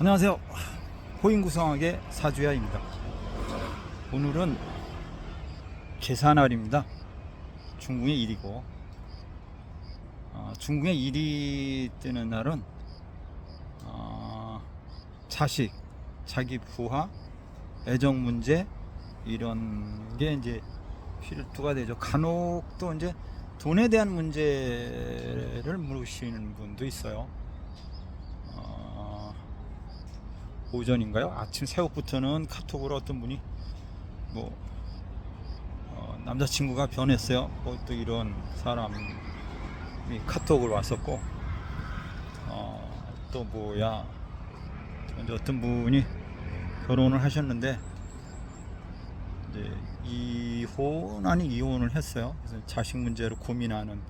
안녕하세요. 호인구성학의 사주야입니다. 오늘은 계산날입니다. 중궁의 일이고 어, 중궁의 일이 뜨는 날은 어, 자식, 자기 부하, 애정 문제 이런 게 이제 필두가 되죠. 간혹 또 이제 돈에 대한 문제를 물으시는 분도 있어요. 어, 오전인가요? 아침 새벽부터는 카톡으로 어떤 분이 뭐 어, 남자친구가 변했어요. 뭐 또 이런 사람이 카톡을 왔었고 어, 또 뭐야 이제 어떤 분이 결혼을 하셨는데 이제 이혼 아니 이혼을 했어요. 그래서 자식 문제로 고민하는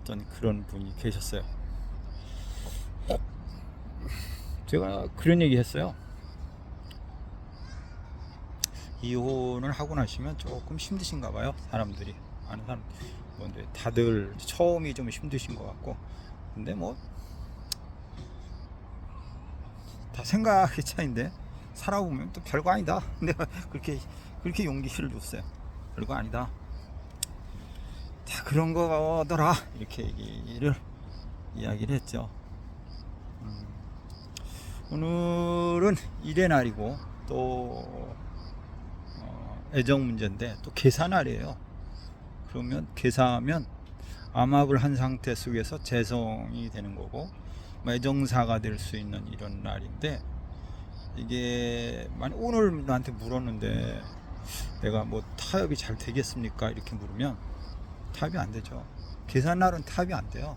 어떤 그런 분이 계셨어요. 제가 그런 얘기 했어요. 이혼을 하고 나시면 조금 힘드신가 봐요. 사람들이. 아는 사람. 뭔데 다들 처음이 좀 힘드신 것 같고. 근데 뭐. 다 생각의 차인데 살아보면 또 별거 아니다. 내가 그렇게 그렇게 용기를 줬어요. 별거 아니다. 다 그런 거더라. 이렇게 얘기를 이야기를 했죠. 음, 오늘은 일의 날이고 또 어, 애정 문제인데 또 계산날이에요. 그러면 계산하면 암압을 한 상태 속에서 재성이 되는 거고 뭐 애정사가 될 수 있는 이런 날인데 이게 만약 오늘 나한테 물었는데 내가 뭐 타협이 잘 되겠습니까? 이렇게 물으면 타협이 안 되죠. 계산날은 타협이 안 돼요.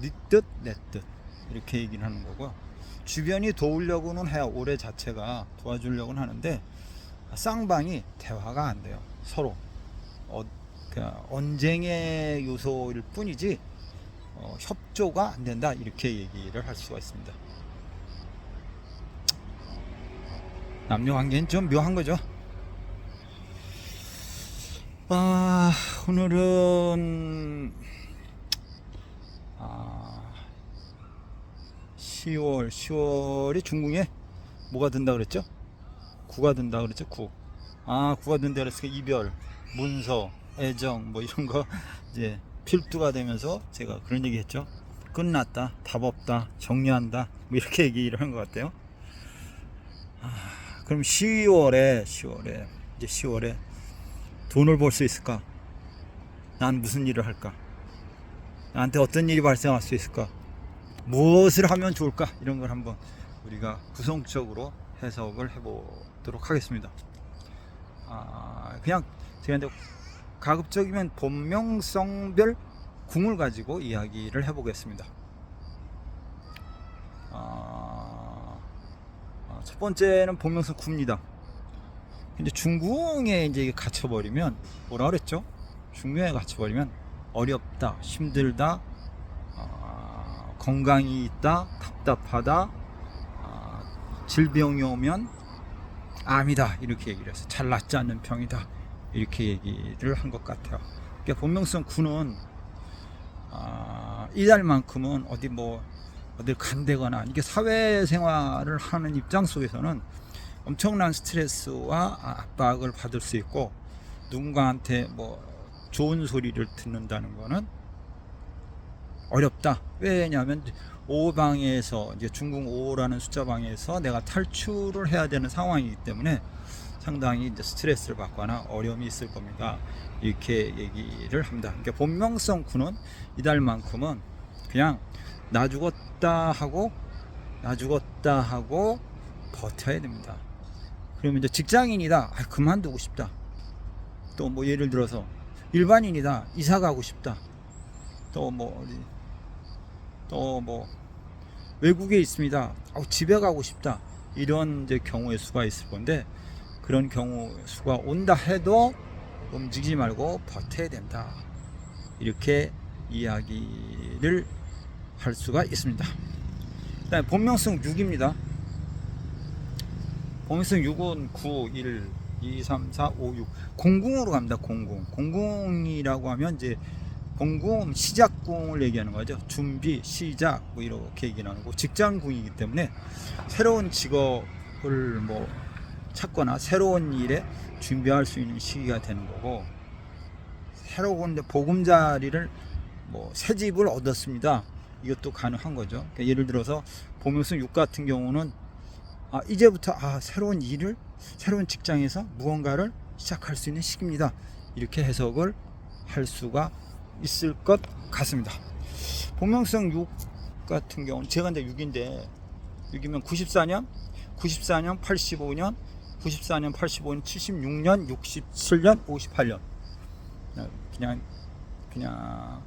네 뜻, 내 뜻. 이렇게 얘기를 하는 거고 주변이 도우려고는 해요. 올해 자체가 도와주려고는 하는데 쌍방이 대화가 안 돼요. 서로 어, 언쟁의 요소일 뿐이지 어, 협조가 안 된다 이렇게 얘기를 할 수가 있습니다. 남녀 관계는 좀 묘한 거죠. 아, 오늘은 10월, 10월이 중궁에 뭐가 든다 그랬죠? 구가 든다 그랬죠? 구. 아, 구가 든다 그랬으니까 이별, 문서, 애정 뭐 이런 거 이제 필두가 되면서 제가 그런 얘기 했죠. 끝났다, 답 없다, 정리한다, 뭐 이렇게 얘기를 한 것 같아요. 아, 그럼 10월에, 10월에, 이제 10월에 돈을 벌 수 있을까? 난 무슨 일을 할까? 나한테 어떤 일이 발생할 수 있을까? 무엇을 하면 좋을까? 이런 걸 한번 우리가 구성적으로 해석을 해보도록 하겠습니다. 아, 그냥 제가 이제 가급적이면 본명성별 궁을 가지고 이야기를 해보겠습니다. 아, 아, 첫 번째는 본명성 구입니다. 근데 중궁에 이제 갇혀버리면 뭐라 그랬죠? 중궁에 갇혀버리면 어렵다, 힘들다, 아, 건강이 있다, 답답하다, 아, 질병이 오면 암이다 이렇게 얘기를 해서 잘 낫지 않는 병이다 이렇게 얘기를 한 것 같아요. 그러니까 본명성 구는 아, 이달만큼은 어디 뭐 어딜 간대거나 이게 사회생활을 하는 입장 속에서는 엄청난 스트레스와 압박을 받을 수 있고 누군가한테 뭐 좋은 소리를 듣는다는 거는 어렵다. 왜냐하면 오방에서 이제 중궁 5라는 숫자 방에서 내가 탈출을 해야 되는 상황이기 때문에 상당히 이제 스트레스를 받거나 어려움이 있을 겁니다. 이렇게 얘기를 합니다. 그러니까 본명성 구는 이달만큼은 그냥 나 죽었다 하고 나 죽었다 하고 버텨야 됩니다. 그러면 이제 직장인이다. 아, 그만두고 싶다. 또 뭐 예를 들어서 일반인이다. 이사 가고 싶다. 또뭐 어디 또 뭐 외국에 있습니다. 아, 집에 가고 싶다. 이런 이제 경우의 수가 있을 건데 그런 경우 수가 온다 해도 움직이지 말고 버텨야 된다. 이렇게 이야기를 할 수가 있습니다. 그다음에 본명성 6입니다. 본명성 6은 9, 1, 2, 3, 4, 5, 6. 공궁으로 갑니다. 공궁. 공궁이라고 하면 이제 공궁 시작 시작궁을 얘기하는 거죠. 준비, 시작 뭐 이렇게 얘기 나누고 직장궁이기 때문에 새로운 직업을 뭐 찾거나 새로운 일에 준비할 수 있는 시기가 되는 거고 새로운 보금자리를 뭐 새 집을 얻었습니다. 이것도 가능한 거죠. 그러니까 예를 들어서 보명성 6 같은 경우는 아 이제부터 아 새로운 일을 새로운 직장에서 무언가를 시작할 수 있는 시기입니다. 이렇게 해석을 할 수가 있을 것 같습니다. 본명성 6 같은 경우는 제가 이제 6인데 6이면 94년, 94년, 85년, 94년, 85년, 76년, 67년, 58년. 그냥 그냥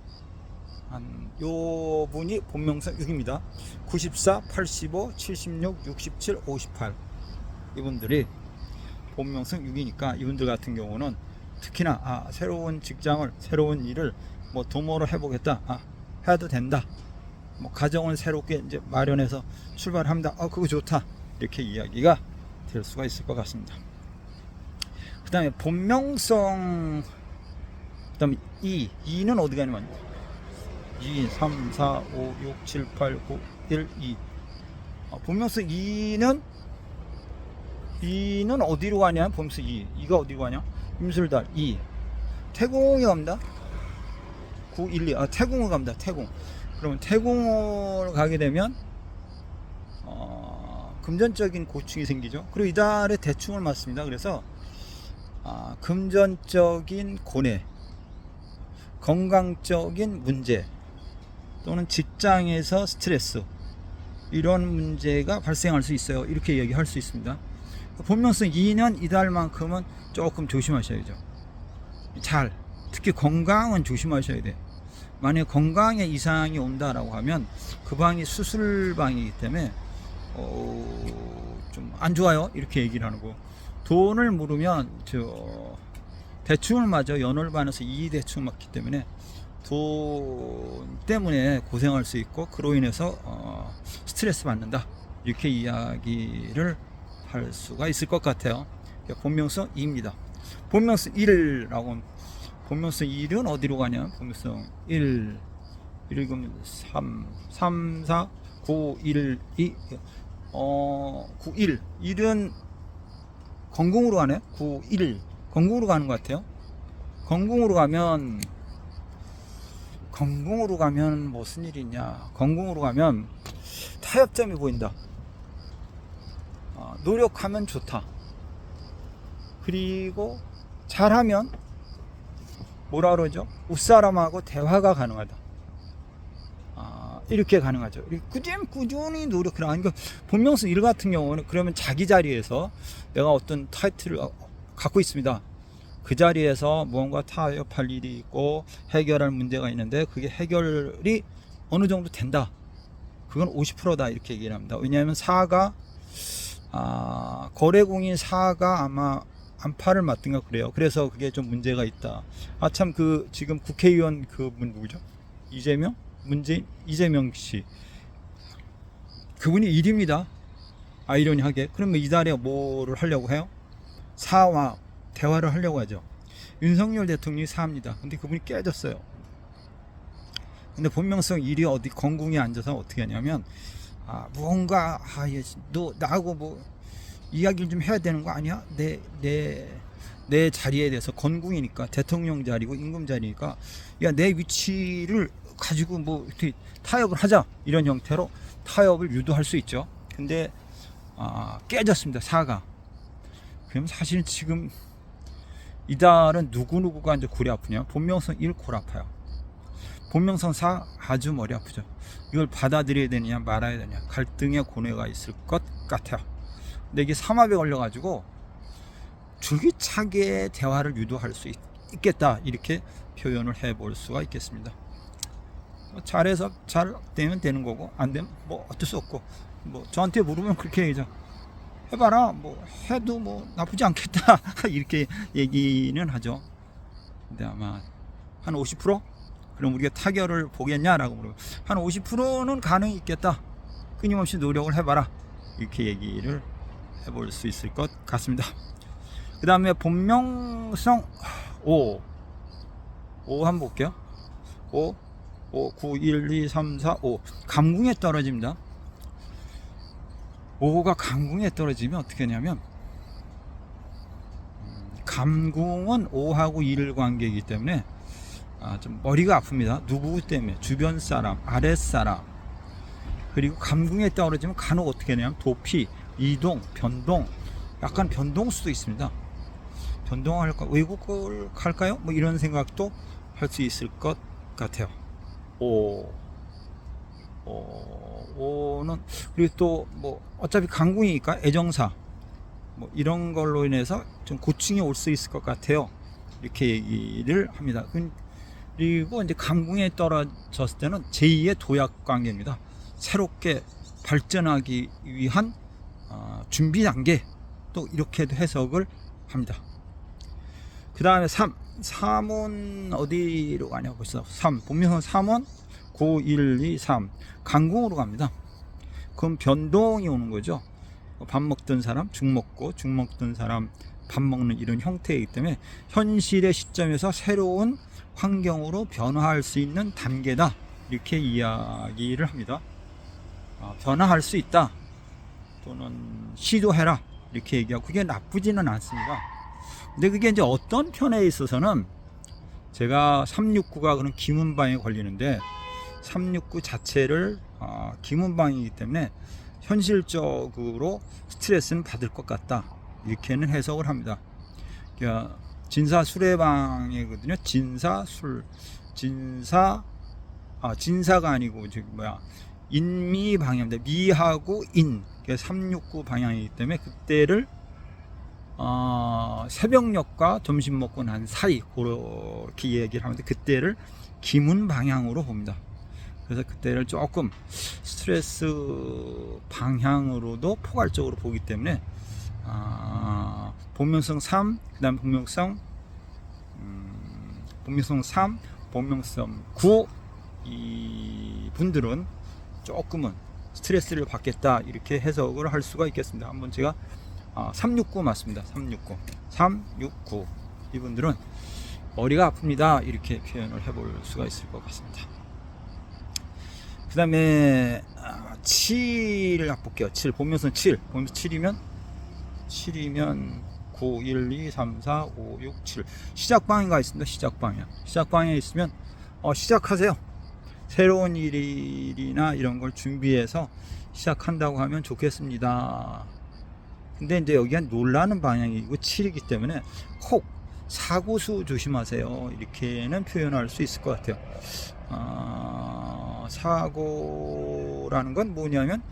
한 요 분이 본명성 6입니다. 94, 85, 76, 67, 58 이분들이 본명성 6이니까 이분들 같은 경우는 특히나 아, 새로운 직장을 새로운 일을 뭐 도모로 해보겠다. 아, 해도 된다. 뭐 가정을 새롭게 이제 마련해서 출발합니다. 아 그거 좋다. 이렇게 이야기가 될 수가 있을 것 같습니다. 그 다음에 본명성 그 다음에 2 2는 어디 가냐면 2 3 4 5 6 7 8 9 1 2 아, 본명성 2는 2는 어디로 가냐? 본명성 2 2가 어디로 가냐? 임술달 2 태공이 갑니다 9 1 2 아 태공을 갑니다 태공 그러면 태공을 가게 되면 어, 금전적인 고충이 생기죠. 그리고 이달에 대충을 맞습니다. 그래서 아, 금전적인 고뇌 건강적인 문제 또는 직장에서 스트레스 이런 문제가 발생할 수 있어요. 이렇게 얘기할 수 있습니다. 본명성 2년 이달만큼은 조금 조심하셔야죠. 잘 특히 건강은 조심하셔야 돼. 만약 건강에 이상이 온다라고 하면 그 방이 수술 방이기 때문에 어, 좀 안 좋아요 이렇게 얘기를 하는 거. 돈을 물으면 저 대충을 맞아 받아서 이 대충 맞기 때문에 돈 때문에 고생할 수 있고 그로 인해서 어, 스트레스 받는다 이렇게 이야기를 할 수가 있을 것 같아요. 본명성 2입니다. 본명성 1이라고 본명성 1은 어디로 가냐? 본명성 1 1은 3 3 4 9 1 2 어, 9 1 1은 건궁으로 가네. 9 1 건궁으로 가는 것 같아요. 건궁으로 가면 건궁으로 가면 무슨 일이 있냐? 건궁으로 가면 타협점이 보인다. 어, 노력하면 좋다. 그리고 잘하면 뭐라 그러죠? 웃사람하고 대화가 가능하다. 아, 이렇게 가능하죠. 꾸준, 꾸준히 노력을 하는 거. 본명성 일 같은 경우는 그러면 자기 자리에서 내가 어떤 타이틀을 갖고 있습니다. 그 자리에서 무언가 타협할 일이 있고 해결할 문제가 있는데 그게 해결이 어느 정도 된다. 그건 50%다 이렇게 얘기를 합니다. 왜냐하면 사가 아, 거래공인 사가 아마 안파를 맞든가 그래요. 그래서 그게 좀 문제가 있다. 아 참 그 지금 국회의원 그분 누구죠? 이재명? 문재인 이재명 씨. 그분이 일입니다. 아이러니하게. 그러면 이달에 뭐를 하려고 해요? 사와 대화를 하려고 하죠. 윤석열 대통령이 사입니다. 근데 그분이 깨졌어요. 근데 본명성 일이 어디 건궁에 앉아서 어떻게 하냐면 아, 무언가 아, 예, 너 나하고 뭐 이야기를 좀 해야 되는 거 아니야? 내 내 내 자리에 대해서 건궁이니까 대통령 자리고 임금 자리니까 야 내 위치를 가지고 뭐 이렇게 타협을 하자 이런 형태로 타협을 유도할 수 있죠. 근데 아, 깨졌습니다 사가. 그럼 사실은 지금 이달은 누구 누구가 이제 골이 아프냐? 본명성 1골 아파요. 본명성 4 아주 머리 아프죠. 이걸 받아들여야 되느냐 말아야 되느냐 갈등의 고뇌가 있을 것 같아요. 근데 이게 삼합에 걸려가지고 줄기차게 대화를 유도할 수 있, 겠다 이렇게 표현을 해볼 수가 있겠습니다. 뭐 잘해서 잘 되면 되는 거고 안 되면 뭐 어쩔 수 없고 뭐 저한테 물으면 그렇게 얘기죠. 해봐라 뭐 해도 뭐 나쁘지 않겠다 이렇게 얘기는 하죠. 근데 아마 한 50%? 그럼 우리가 타결을 보겠냐라고 물어요. 한 50%는 가능이 있겠다. 끊임없이 노력을 해봐라. 이렇게 얘기를 해볼 수 있을 것 같습니다. 그 다음에 본명성 5. 5 한번 볼게요. 5. 5, 9, 1, 2, 3, 4, 5. 감궁에 떨어집니다. 5가 감궁에 떨어지면 어떻게 하냐면 음, 감궁은 5하고 1 관계이기 때문에 아, 좀 머리가 아픕니다. 누구 때문에? 주변 사람, 아랫 사람. 그리고 감궁에 떨어지면 간혹 어떻게 하냐면 도피, 이동, 변동, 약간 변동 수도 있습니다. 변동할까? 외국을 갈까요? 뭐 이런 생각도 할 수 있을 것 같아요. 오. 오, 오는 그리고 또 뭐 어차피 강궁이니까 애정사 뭐 이런 걸로 인해서 좀 고충이 올 수 있을 것 같아요. 이렇게 얘기를 합니다. 그- 그리고 이제 강궁에 떨어졌을 때는 제2의 도약 관계입니다. 새롭게 발전하기 위한 어, 준비 단계 또 이렇게도 해석을 합니다. 그 다음에 3. 3은 어디로 가냐고 벌써 3. 본명은 3은 9, 1, 2, 3. 강궁으로 갑니다. 그럼 변동이 오는 거죠. 밥 먹던 사람 죽 먹고 죽 먹던 사람 밥 먹는 이런 형태이기 때문에 현실의 시점에서 새로운 환경으로 변화할 수 있는 단계다. 이렇게 이야기를 합니다. 아, 변화할 수 있다. 또는 시도해라. 이렇게 얘기하고 그게 나쁘지는 않습니다. 근데 그게 이제 어떤 편에 있어서는 제가 369가 그런 기문방에 걸리는데 369 자체를 아, 기문방이기 때문에 현실적으로 스트레스는 받을 것 같다. 이렇게는 해석을 합니다. 그러니까 진사 수레방이거든요. 진사 술 진사 아 진사가 아니고 저기 뭐야 인미 방향인데 미하고 인 그러니까 369 방향이기 때문에 그때를 어, 새벽녘과 점심 먹고 난 사이 그렇게 얘기를 하는데 그때를 기문 방향으로 봅니다. 그래서 그때를 조금 스트레스 방향으로도 포괄적으로 보기 때문에 아, 본명성 3, 그 다음 본명성 음, 본명성 3, 본명성 9이 분들은 조금은 스트레스를 받겠다 이렇게 해석을 할 수가 있겠습니다. 한번 제가 아, 369 맞습니다. 369. 369. 이분들은 머리가 아픕니다. 이렇게 표현을 해볼 수가 있을 것 같습니다. 그 다음에 7 볼게요. 7. 보면서 7. 보면서 7이면 7이면 9, 1, 2, 3, 4, 5, 6, 7. 시작 방향가 있습니다. 시작 방향. 시작 방향에 있으면 어, 시작하세요. 새로운 일이나 이런 걸 준비해서 시작한다고 하면 좋겠습니다. 근데 이제 여기가 놀라는 방향이고 7이기 때문에 혹 사고수 조심하세요. 이렇게는 표현할 수 있을 것 같아요. 아, 사고라는 건 뭐냐면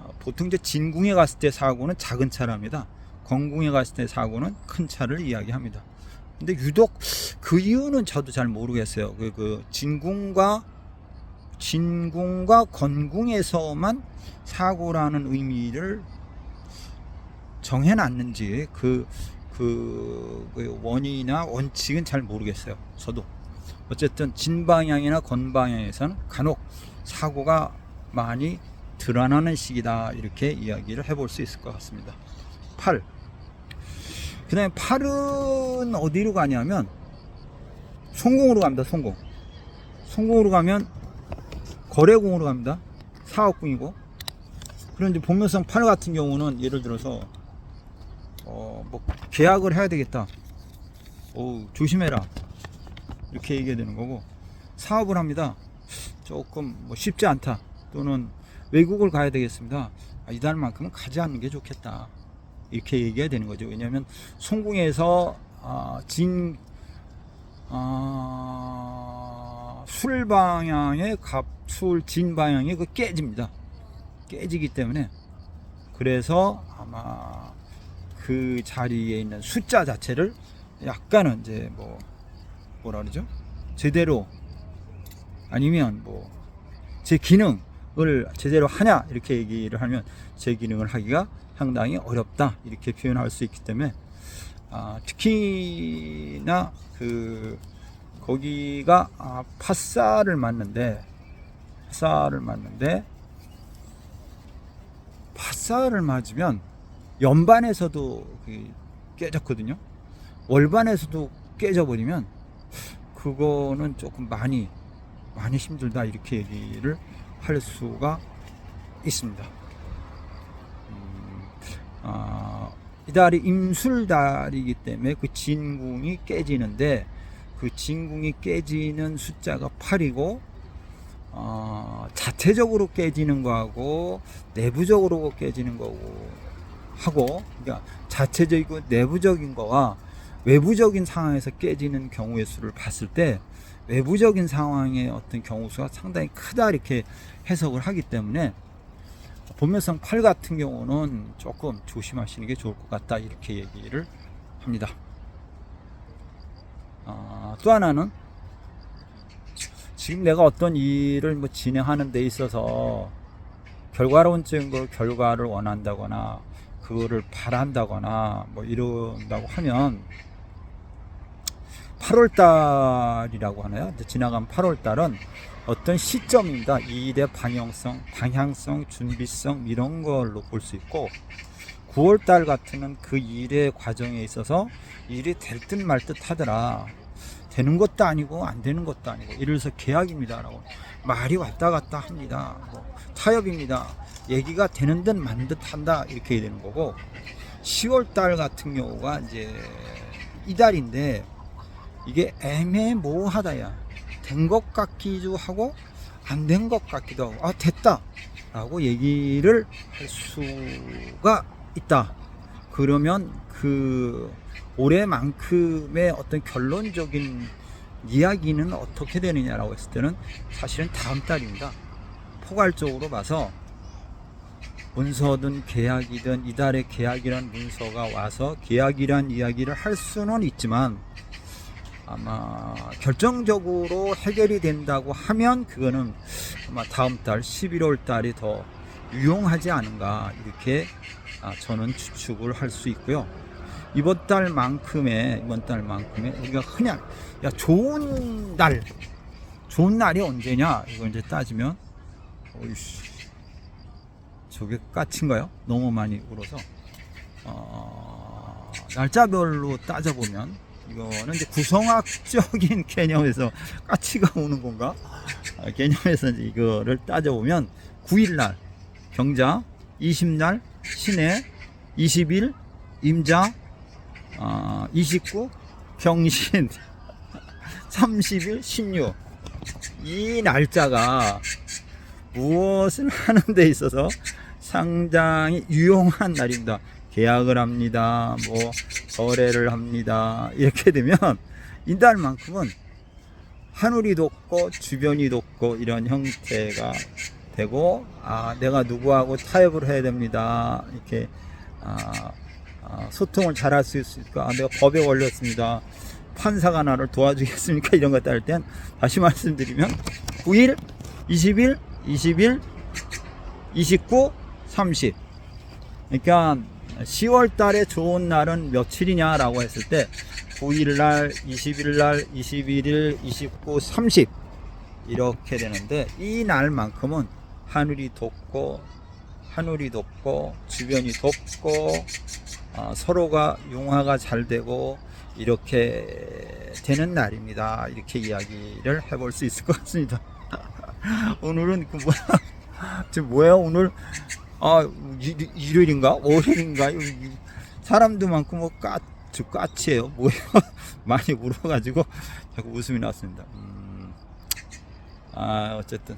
어, 보통 이제 진궁에 갔을 때 사고는 작은 차랍니다. 건궁에 갔을 때 사고는 큰 차를 이야기합니다. 근데 유독 그 이유는 저도 잘 모르겠어요. 그, 그 진궁과 진궁과 건궁에서만 사고라는 의미를 정해놨는지 그, 그, 그 원인이나 원칙은 잘 모르겠어요. 저도. 어쨌든 진 방향이나 건 방향에서는 간혹 사고가 많이 드러나는 시기다. 이렇게 이야기를 해볼 수 있을 것 같습니다. 8. 그 다음에 8은 어디로 가냐면 성공으로 갑니다. 성공. 성공으로 가면 거래공으로 갑니다. 사업궁이고. 그런데 본명성 8 같은 경우는 예를 들어서 어, 뭐 계약을 해야 되겠다. 오, 조심해라. 이렇게 얘기해야 되는 거고 사업을 합니다. 조금 뭐 쉽지 않다. 또는 외국을 가야 되겠습니다. 아, 이달만큼은 가지 않는 게 좋겠다. 이렇게 얘기해야 되는 거죠. 왜냐하면 송궁에서 아, 진 아, 술 방향의 갑술 진 방향이 그 깨집니다. 깨지기 때문에 그래서 아마 그 자리에 있는 숫자 자체를 약간은 이제 뭐 뭐라 그러죠? 제대로 아니면 뭐 제 기능을 제대로 하냐 이렇게 얘기를 하면 제 기능을 하기가 상당히 어렵다 이렇게 표현할 수 있기 때문에 아, 특히나 그 거기가 아, 파사를 맞는데 파사를 맞는데 파사를 맞으면 연반에서도 그 깨졌거든요. 월반에서도 깨져버리면 그거는 조금 많이 많이 힘들다 이렇게 얘기를 할 수가 있습니다. 음, 아, 이 달이 임술달이기 때문에 그 진궁이 깨지는데 그 진궁이 깨지는 숫자가 8이고 어, 자체적으로 깨지는 거하고 내부적으로 깨지는 거고 하고 그러니까 자체적이고 내부적인 거와 외부적인 상황에서 깨지는 경우의 수를 봤을 때 외부적인 상황의 어떤 경우 수가 상당히 크다 이렇게 해석을 하기 때문에 본면성 8 같은 경우는 조금 조심하시는 게 좋을 것 같다 이렇게 얘기를 합니다. 아, 또 하나는 지금 내가 어떤 일을 뭐 진행하는 데 있어서 결과론적인 걸 결과를 원한다거나 그거를 바란다거나 뭐 이런다고 하면 8월 달이라고 하나요? 지나간 8월 달은 어떤 시점입니다. 이 일의 방향성, 방향성, 준비성 이런 걸로 볼 수 있고 9월 달 같은 그 일의 과정에 있어서 일이 될 듯 말 듯 하더라. 되는 것도 아니고 안 되는 것도 아니고 예를 들어서 계약입니다라고 말이 왔다 갔다 합니다. 뭐 타협입니다. 얘기가 되는 듯 만 듯 한다 이렇게 되는 거고 10월 달 같은 경우가 이제 이달인데 이게 애매모호하다야. 된 것 같기도 하고 안 된 것 같기도 하고 아 됐다 라고 얘기를 할 수가 있다. 그러면 그 올해만큼의 어떤 결론적인 이야기는 어떻게 되느냐라고 했을 때는 사실은 다음 달입니다. 포괄적으로 봐서 문서든 계약이든 이달의 계약이란 문서가 와서 계약이란 이야기를 할 수는 있지만 아마 결정적으로 해결이 된다고 하면 그거는 아마 다음 달 11월 달이 더 유용하지 않은가 이렇게 아, 저는 추측을 할 수 있고요. 이번 달만큼의 이번 달만큼의 우리가 흔히 야 좋은 날 좋은 날이 언제냐 이거 이제 따지면 어이씨 저게 까친가요? 너무 많이 울어서 어, 날짜별로 따져보면 이거는 이제 구성학적인 개념에서 까치가 오는 건가? 아, 개념에서 이제 이거를 따져보면 9일날 경자, 20날 신해, 20일 임자, 어, 29 경신, 30일 신유 이 날짜가 무엇을 하는 데 있어서 상당히 유용한 날입니다. 계약을 합니다. 뭐 거래를 합니다. 이렇게 되면 이달만큼은 하늘이 돋고 주변이 돋고 이런 형태가 되고 아 내가 누구하고 타협을 해야 됩니다. 이렇게 아, 아, 소통을 잘 할 수 있을까? 아, 내가 법에 걸렸습니다. 판사가 나를 도와주겠습니까? 이런 것 따를 땐 다시 말씀드리면 9일, 20일, 20일, 29, 30. 그러니까 10월 달에 좋은 날은 며칠이냐라고 했을 때 9일 날, 20일 날, 21일, 29, 30 이렇게 되는데 이 날만큼은 하늘이 돋고 하늘이 돋고 주변이 돋고 어, 서로가 융화가 잘 되고 이렇게 되는 날입니다. 이렇게 이야기를 해볼 수 있을 것 같습니다. 오늘은 그 뭐야? 지금 뭐야 오늘 아 일- 일요일인가 월요일인가 이- 사람도 많고 뭐 까, 저 까치예요. 뭐야 많이 울어가지고 자꾸 웃음이 났습니다. 음, 아 어쨌든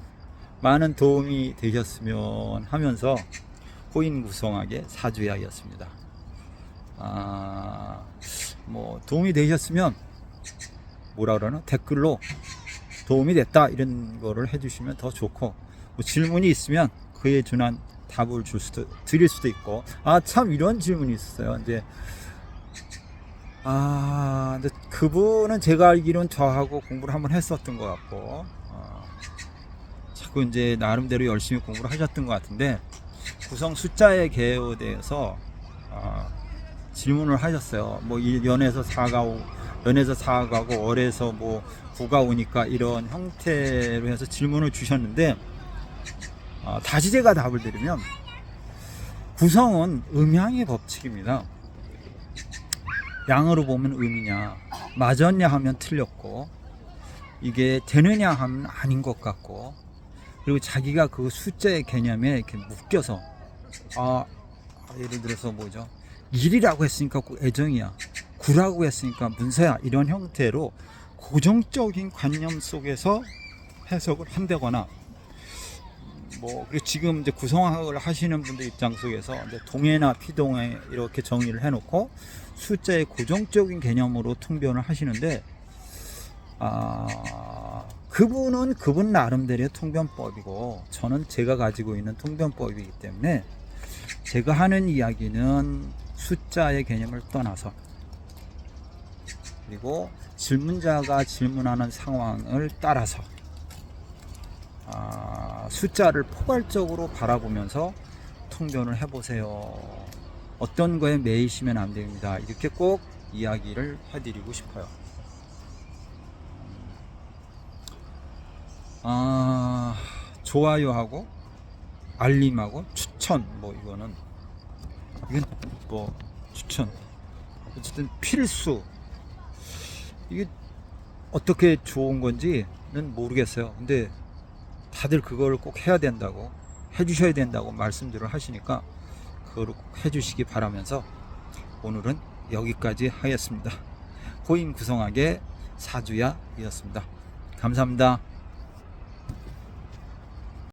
많은 도움이 되셨으면 하면서 호인 구성하게 사주 이야기였습니다. 아, 뭐 도움이 되셨으면 뭐라 그러나 댓글로 도움이 됐다 이런 거를 해주시면 더 좋고 뭐 질문이 있으면 그에 준한 답을 줄 수도 드릴 수도 있고 아 참 이런 질문이 있었어요. 이제 아 근데 그분은 제가 알기로는 저하고 공부를 한번 했었던 것 같고 어, 자꾸 이제 나름대로 열심히 공부를 하셨던 것 같은데 구성 숫자의 개요에 대해서 어, 질문을 하셨어요. 뭐이 연에서 4가 오, 연에서 4가고 월에서 뭐 9가 오니까 이런 형태로 해서 질문을 주셨는데 어, 다시 제가 답을 드리면 구성은 음양의 법칙입니다. 양으로 보면 음이냐 맞았냐 하면 틀렸고 이게 되느냐 하면 아닌 것 같고 그리고 자기가 그 숫자의 개념에 이렇게 묶여서 아 예를 들어서 뭐죠? 일이라고 했으니까 꼭 애정이야. 구라고 했으니까 문서야. 이런 형태로 고정적인 관념 속에서 해석을 한다거나 뭐 그리고 지금 이제 구성학을 하시는 분들 입장 속에서 이제 동해나 피동해 이렇게 정의를 해놓고 숫자의 고정적인 개념으로 통변을 하시는데 아 그분은 그분 나름대로의 통변법이고 저는 제가 가지고 있는 통변법이기 때문에 제가 하는 이야기는 숫자의 개념을 떠나서 그리고 질문자가 질문하는 상황을 따라서 아, 숫자를 포괄적으로 바라보면서 통변을 해보세요. 어떤 거에 매이시면 안 됩니다. 이렇게 꼭 이야기를 해드리고 싶어요. 아, 좋아요하고 알림하고 추천 뭐 이거는 이건 뭐 추천 어쨌든 필수 이게 어떻게 좋은 건지는 모르겠어요. 근데 다들 그걸 꼭 해야 된다고 해주셔야 된다고 말씀들을 하시니까 그거를 꼭 해주시기 바라면서 오늘은 여기까지 하겠습니다. 고인 구성하게 사주야이었습니다. 감사합니다.